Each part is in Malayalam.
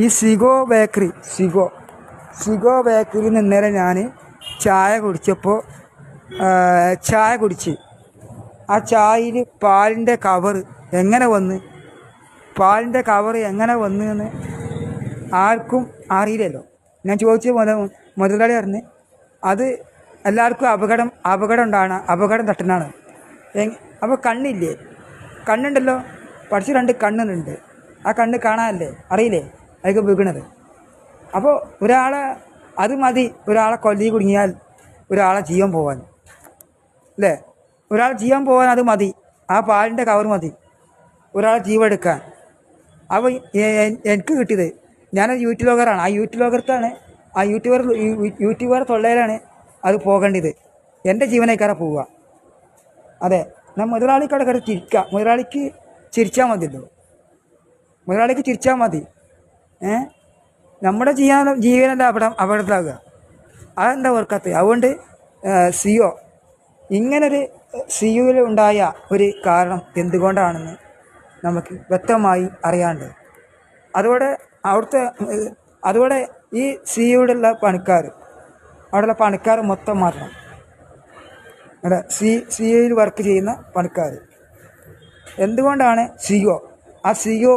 ഈ സിഗോ ബേക്കറി സിഗോ സിഗോ ബേക്കറിയിൽ നിന്ന് ഇന്നലെ ഞാൻ ചായ കുടിച്ചപ്പോൾ ചായ കുടിച്ച്. ആ ചായയിൽ പാലിന്റെ കവർ എങ്ങനെ വന്ന്? പാലിന്റെ കവർ എങ്ങനെ വന്നു എന്ന് ആർക്കും അറിയില്ലല്ലോ. ഞാൻ ചോദിച്ച മുതൽ മുതലാളി പറഞ്ഞ് അത് എല്ലാവർക്കും അപകടം അപകടം ഉണ്ടാണ് അപകടം തട്ടുന്നതാണ്. അപ്പോൾ കണ്ണില്ലേ? കണ്ണുണ്ടല്ലോ. പഠിച്ച രണ്ട് കണ്ണുണ്ട്. ആ കണ്ണ് കാണാനല്ലേ? അറിയില്ലേ? അതൊക്കെ വീണത് അപ്പോൾ ഒരാളെ അത് മതി. ഒരാളെ കൊല്ലി കുടുങ്ങിയാൽ ഒരാളെ ജീവൻ പോകാൻ അല്ലേ? ഒരാൾ ജീവൻ പോകാൻ അത് മതി. ആ പാലിന്റെ കവർ മതി. ഒരാളെ ജീവെടുക്കാൻ അപ്പോൾ എനിക്ക് കിട്ടിയത് ഞാൻ യൂട്യൂബ് ലോഗറാണ് ആ യൂട്യൂബ് ലോകർത്താണ് ആ യൂട്യൂബർ യൂട്യൂബർ തൊള്ളയിലാണ് അത് പോകേണ്ടത്. എന്റെ ജീവനേക്കാരെ പോവുക. അതെ. ഞാൻ മുതലാളിക്കവിടെ കയറി ചിരിക്കുക. മുതലാളിക്ക് ചിരിച്ചാൽ മതിയല്ലോ. മുതലാളിക്ക് ചിരിച്ചാൽ മതി. നമ്മുടെ ജീവന ജീവനല്ല അവിടെ അപകടത്തിലാകുക അതെന്താ ഓർക്കാത്തത് അതുകൊണ്ട് സിഒ ഇങ്ങനൊരു സിയുവിൽ ഉണ്ടായ ഒരു കാരണം എന്തുകൊണ്ടാണെന്ന് നമുക്ക് വ്യക്തമായി അറിയാണ്ട്. അതോടെ അവിടുത്തെ അതോടെ ഈ സിഒയിലുള്ള പണിക്കാർ അവിടെയുള്ള പണിക്കാർ മൊത്തം മാറണം അല്ല സി സി ഒയിൽ വർക്ക് ചെയ്യുന്ന പണിക്കാർ എന്തുകൊണ്ടാണ് സിഒ? ആ സിഒ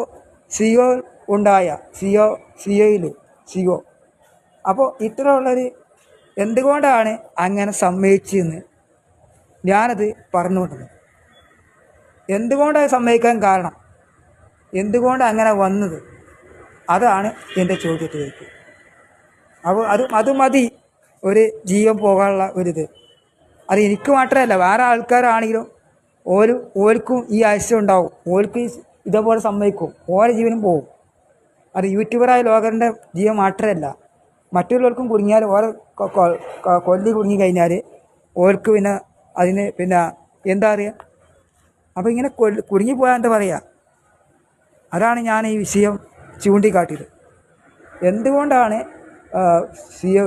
സിഒ ഉണ്ടായ സിഒ സിഒയിൽ സിഒ അപ്പോൾ ഇത്രയുള്ളൊരു എന്തുകൊണ്ടാണ് അങ്ങനെ സമ്മതിച്ചതെന്ന് ഞാനത് പറഞ്ഞുകൊണ്ടത് എന്തുകൊണ്ടാണ് സമ്മതിക്കാൻ കാരണം? എന്തുകൊണ്ട് അങ്ങനെ വന്നത്? അതാണ് എന്റെ ചോദ്യത്തിലേക്ക്. അപ്പോൾ അത് അത് മതി. ഒരു ജീവൻ പോകാനുള്ള ഒരിത്. അത് എനിക്ക് മാത്രമല്ല വേറെ ആൾക്കാരാണെങ്കിലും ഓര് ഓർക്കും ഈ ആവശ്യം ഉണ്ടാവും. ഓർക്ക് ഇതേപോലെ സമ്മതിക്കും. ഓരോ ജീവനും പോകും അത് യൂട്യൂബറായ ലോകറിന്റെ ജീവൻ മാത്രമല്ല. മറ്റുള്ളവർക്കും കുടുങ്ങിയാൽ ഓരോ കൊല്ലി കുടുങ്ങി കഴിഞ്ഞാൽ ഓർക്ക് പിന്നെ അതിന് പിന്നെ എന്താ പറയുക അപ്പോൾ ഇങ്ങനെ കൊല്ലി കുടുങ്ങിപ്പോയാൽ എന്താ പറയുക അതാണ് ഞാൻ ഈ വിഷയം ചൂണ്ടിക്കാട്ടിയത്. എന്തുകൊണ്ടാണ് സിഒ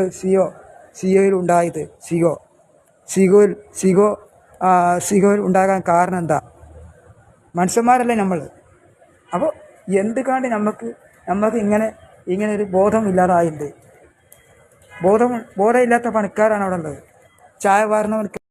ഒ സിഒ ഒയിൽ ഉണ്ടായത്? സിഗോ സിഗോയിൽ സിഗോ സിഗോയിൽ ഉണ്ടാകാൻ കാരണം എന്താ? മനുഷ്യന്മാരല്ലേ നമ്മൾ അപ്പോൾ എന്തുകൊണ്ട് നമുക്ക് നമുക്ക് ഇങ്ങനെ ഇങ്ങനെ ഒരു ബോധം ഇല്ലാതായിട്ടുണ്ട് ബോധം ബോധമില്ലാത്ത പണിക്കാരാണ് അവിടെ ഉള്ളത്. ചായ വാർന്ന പണിക്കാർ